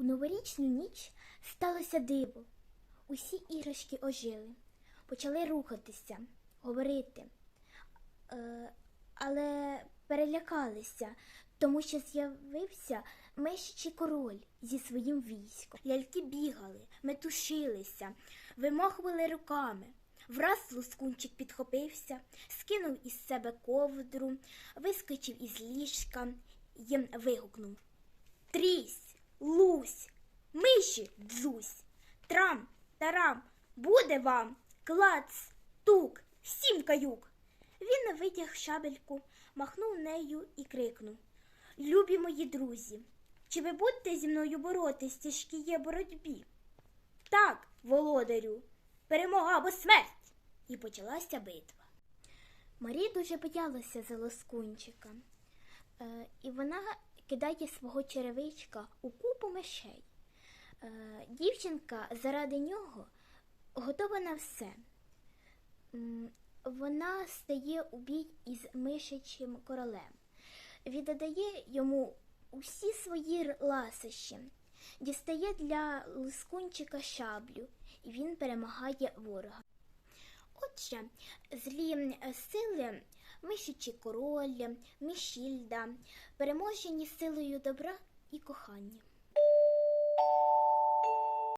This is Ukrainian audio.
У новорічну ніч сталося диво. Усі іграшки ожили, почали рухатися, говорити, е, але перелякалися, тому що з'явився мишачий король зі своїм військом. Ляльки бігали, метушилися, вимахували руками. Враз лускунчик підхопився, скинув із себе ковдру, вискочив із ліжка і вигукнув. Трісь, миші дзусь, трам, тарам, буде вам, клац, тук, сім каюк. Він витяг шабельку, махнув нею і крикнув. Любі мої друзі, чи ви будете зі мною боротись в тяжкій боротьбі? Так, володарю, перемога або смерть. І почалася битва. Марія дуже боялася за лоскунчика. Е, і вона кидає свого черевичка у купу мишей. Е, дівчинка заради нього готова на все. Вона стає у бій із мишачим королем, віддає йому усі свої ласощі, дістає для лискунчика шаблю, і він перемагає ворога. Отже, злі сили, мишачий король, мішільда, переможені силою добра і кохання.